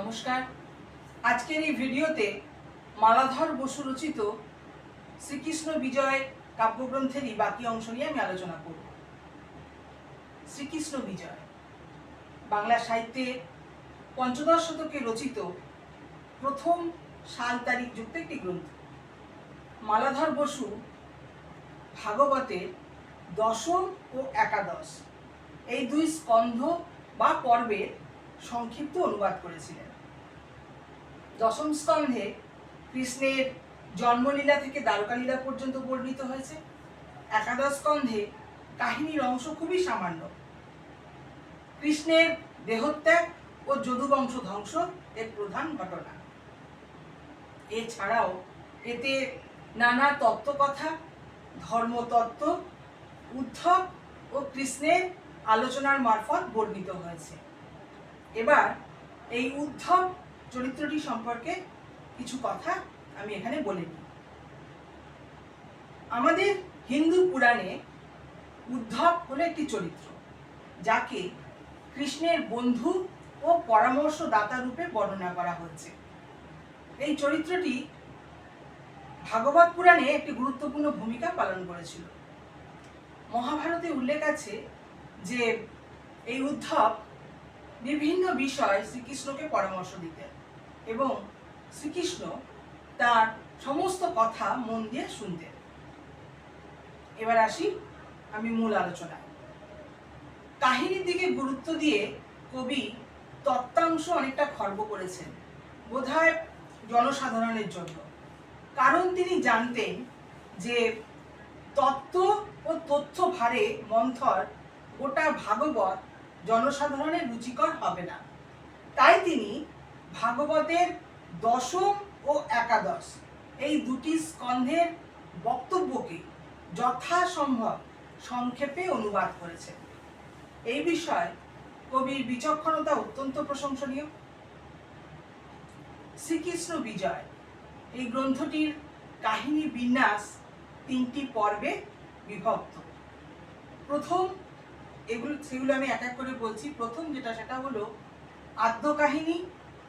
নমস্কার। আজকের এই ভিডিওতে মালাধর বসু রচিত শ্রীকৃষ্ণ বিজয় কাব্যগ্রন্থেরই বাকি অংশ নিয়ে আমি আলোচনা করব। শ্রীকৃষ্ণ বিজয়, বাংলা সাহিত্যে পঞ্চদশ শতকে রচিত প্রথম সাল তারিখ যুক্ত একটি গ্রন্থ। মালাধর বসু ভাগবতের দশম ও একাদশ, এই দুই স্কন্ধ বা পর্বের সংক্ষিপ্ত অনুবাদ করেছিলেন। দশম স্কন্ধে কৃষ্ণের জন্মলীলা থেকে দ্বারকালীলা পর্যন্ত বর্ণিত হয়েছে। একাদশ স্কন্ধে কাহিনীর অংশ খুবই সামান্য। কৃষ্ণের দেহত্যাগ ও যদুবংশ ধ্বংস এর প্রধান ঘটনা। এছাড়াও এতে নানা তত্ত্বকথা, ধর্মতত্ত্ব, উদ্ধব ও কৃষ্ণের আলোচনার মারফত বর্ণিত হয়েছে। এবার এই উদ্ধব চরিত্রটি সম্পর্কে কিছু কথা আমি এখানে বলে নিই। আমাদের হিন্দু পুরাণে উদ্ধব হলো একটি চরিত্র, যাকে কৃষ্ণের বন্ধু ও পরামর্শদাতা রূপে বর্ণনা করা হচ্ছে। এই চরিত্রটি ভাগবত পুরাণে একটি গুরুত্বপূর্ণ ভূমিকা পালন করেছিল। মহাভারতে উল্লেখ আছে যে এই উদ্ধব বিভিন্ন বিষয় শ্রীকৃষ্ণকে পরামর্শ দিতেন এবং শ্রীকৃষ্ণ তার সমস্ত কথা মন দিয়ে শুনতেন। এবার আসি আমি মূল আলোচনায়। কাহিনীর দিকে গুরুত্ব দিয়ে কবি তত্ত্বাংশ অনেকটা খর্ব করেছেন, বোধহয় জনসাধারণের জন্য। কারণ তিনি জানতেন যে তত্ত্ব ও তথ্য ভারে মন্থর গোটা ভাগবত জনসাধারণের রুচিকর হবে না। তাই তিনি ভাগবতের দশম ও একাদশ এই দুটি স্কন্ধের বক্তব্যকে যথাসম্ভব সংক্ষেপে অনুবাদ করেছেন। এই বিষয়ে কবির বিচক্ষণতা অত্যন্ত প্রশংসনীয়। শ্রীকৃষ্ণ বিজয়, এই গ্রন্থটির কাহিনী বিন্যাস তিনটি পর্বে বিভক্ত। প্রথম এগুলো সেগুলো আমি এক এক করে বলছি। প্রথম যেটা, সেটা হলো আদ্য কাহিনী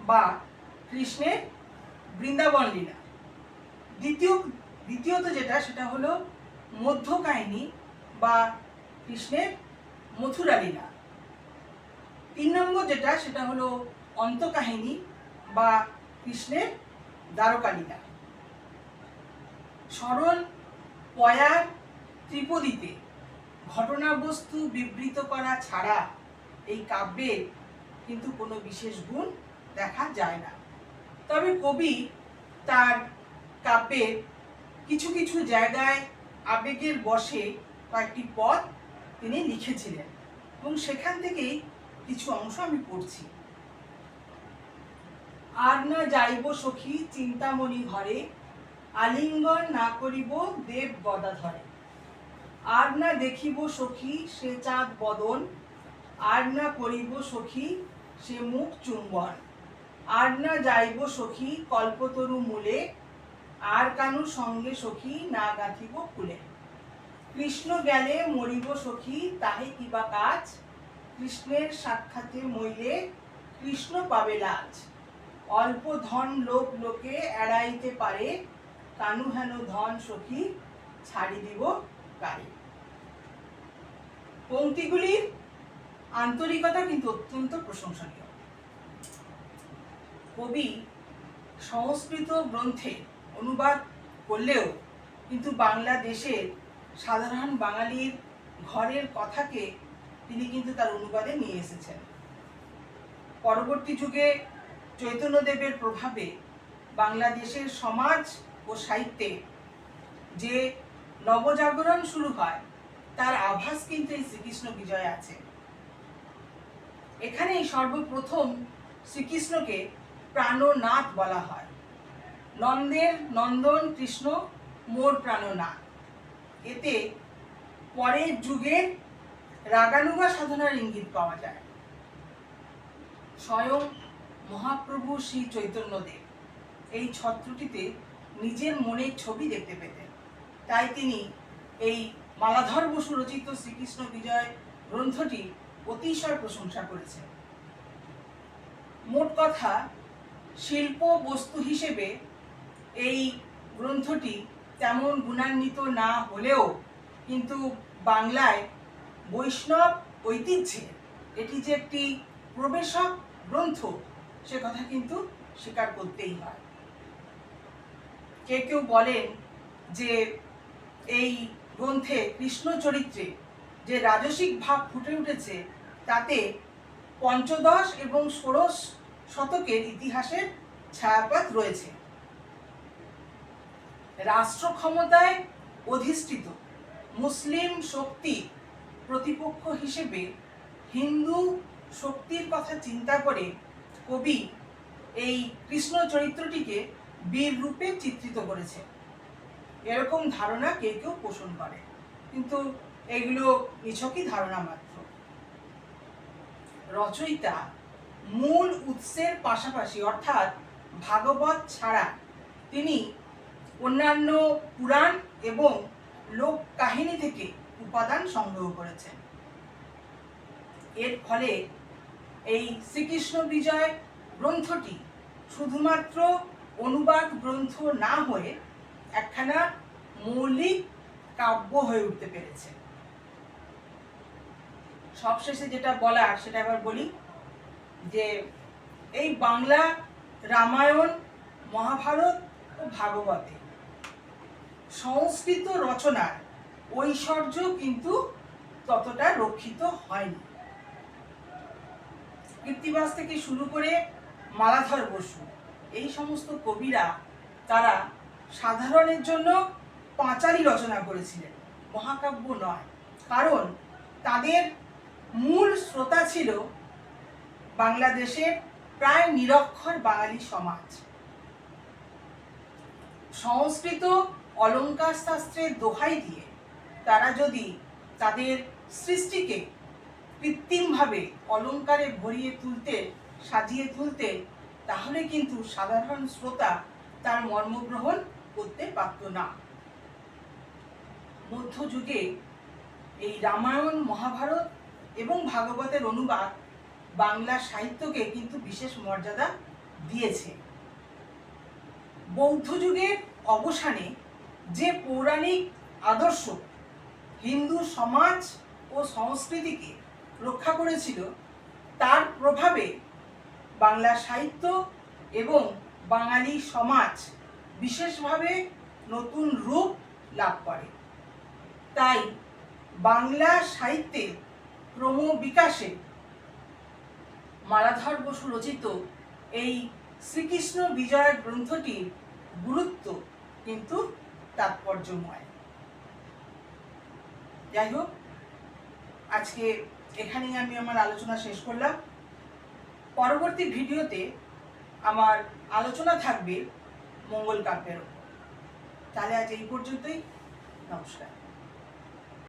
বা কৃষ্ণের বৃন্দাবন লীলা। দ্বিতীয়, দ্বিতীয়ত যেটা, সেটা হলো মধ্য কাহিনী বা কৃষ্ণের মথুরা লীলা। তিন নম্বর যেটা, সেটা হলো অন্তকাহিনী বা কৃষ্ণের দ্বারকা লীলা। সরল পয়ার ত্রিপদীতে ঘটনাবস্তু বিবৃত করা ছাড়া এই কাব্যের কিন্তু কোনো বিশেষ গুণ দেখা যায় না। তবে কবি তার কাব্যের কিছু কিছু জায়গায় আবেগের বশে কয়েকটি পদ তিনি লিখেছিলেন এবং সেখান থেকেই কিছু অংশ আমি পড়ছি। আর না যাইব সখী চিন্তামণি ঘরে, আলিঙ্গন না করিব দেব গদা ধরে আর না দেখিব সখী সে চাঁদ বদন, আর না করিব সখী সে মুখ চুম্বন। আর না যাইব সখী কল্পতরু মূলে, আর কানু সঙ্গে সখী না গাঁথিব ফুলে। কৃষ্ণ গেলে মরিব সখী তাহে কিবা কাজ, কৃষ্ণের সাক্ষাতে মইলে কৃষ্ণ পাবে লাজ। অল্প ধন লোক লোকে এড়াইতে পারে, কানু হেন ধন সখী ছাড়ি দিব কারে পংক্তিগুলির আন্তরিকতা কিন্তু অত্যন্ত প্রশংসনীয়। কবি সংস্কৃত গ্রন্থে অনুবাদ করলেও কিন্তু বাংলাদেশের সাধারণ বাঙালির ঘরের কথাকে তিনি কিন্তু তার অনুবাদে নিয়ে এসেছেন। পরবর্তী যুগে চৈতন্যদেবের প্রভাবে বাংলাদেশের সমাজ ও সাহিত্যে যে নবজাগরণ শুরু হয় তার আভাস কিন্তু এই শ্রীকৃষ্ণ বিজয় আছে। এখানেই সর্বপ্রথম শ্রীকৃষ্ণকে প্রাণনাথ বলা হয়। নন্দের নন্দন কৃষ্ণ, মোর প্রাণনাথ। এতে পরের যুগে রাগানুগা সাধনার ইঙ্গিত পাওয়া যায়। স্বয়ং মহাপ্রভু শ্রী চৈতন্যদেব এই ছত্রটিতে নিজের মনের ছবি দেখতে পেতেন। তাই তিনি এই মালাধর বসু রচিত শ্রীকৃষ্ণ বিজয় গ্রন্থটি অতিশয় প্রশংসা করেছে। মোট কথা, শিল্প বস্তু হিসেবে এই গ্রন্থটি তেমন গুণান্বিত না হলেও কিন্তু বাংলায় বৈষ্ণব ঐতিহ্যে এটি যে একটি প্রবেশক গ্রন্থ, সে কথা কিন্তু স্বীকার করতেই হয়। কেউ কেউ বলেন যে এই গ্রন্থে, কৃষ্ণ চরিত্রে যে রাজসিক ভাব ফুটে উঠেছে, তাতে পঞ্চদশ এবং ষোড়শ শতকের ইতিহাসের ছায়াপাত রয়েছে। রাষ্ট্র ক্ষমতায় অধিষ্ঠিত মুসলিম শক্তি প্রতিপক্ষ হিসেবে হিন্দু শক্তির কথা চিন্তা করে কবি এই কৃষ্ণ চরিত্রটিকে বীর রূপে চিত্রিত করেছে এরকম ধারণা কেউ কেউ পোষণ করে। কিন্তু এগুলো নিছকই ধারণা মাত্র। রচয়িতা মূল উৎসের পাশাপাশি অর্থাৎ ভাগবত ছাড়া তিনি অন্যান্য পুরাণ এবং লোক কাহিনী থেকে উপাদান সংগ্রহ করেছেন। এর ফলে এই শ্রীকৃষ্ণ বিজয় গ্রন্থটি শুধুমাত্র অনুবাদ গ্রন্থ না হয়ে একখানা মৌলিক কাব্য হয়ে উঠতে পেরেছে। সবশেষে যেটা বলার, সেটা আবার বলি যে এই বাংলা রামায়ণ, মহাভারত ও ভাগবতে সংস্কৃত রচনার ঐশ্বর্য কিন্তু ততটা রক্ষিত হয়নি। কৃত্তিবাস থেকে শুরু করে মালাধর বসু, এই সমস্ত কবিরা তারা সাধারণের জন্য পাঁচালি রচনা করেছিলেন। মহাকাব্য নয়। কারণ তাদের মূল শ্রোতা ছিল বাংলাদেশের প্রায় নিরক্ষর বাঙালি সমাজ। সংস্কৃত অলঙ্কার শাস্ত্রের দোহাই দিয়ে তারা যদি তাদের সৃষ্টিকে কৃত্রিমভাবে অলঙ্কারে ভরিয়ে তুলতে, সাজিয়ে তুলতে, তাহলে কিন্তু সাধারণ শ্রোতা তার মর্মগ্রহণ করতে পারত না। মধ্যযুগে এই রামায়ণ, মহাভারত এবং ভাগবতের অনুবাদ বাংলা সাহিত্যকে কিন্তু বিশেষ মর্যাদা দিয়েছে। বৌদ্ধ যুগের অবসানে যে পৌরাণিক আদর্শ হিন্দু সমাজ ও সংস্কৃতিকে রক্ষা করেছিল, তার প্রভাবে বাংলা সাহিত্য এবং বাঙালি সমাজ বিশেষভাবে নতুন রূপ লাভ করে। তাই বাংলা সাহিত্যে ক্রম বিকাশে মালাধর বসু রচিত এই শ্রীকৃষ্ণ বিজয় গ্রন্থটির গুরুত্ব কিন্তু তাৎপর্যময়। যাই হোক, আজকে এখানেই আমি আমার আলোচনা শেষ করলাম। পরবর্তী ভিডিওতে আমার আলোচনা থাকবে মঙ্গল কাব্যের ওপর। তাহলে আজ এই পর্যন্তই। নমস্কার।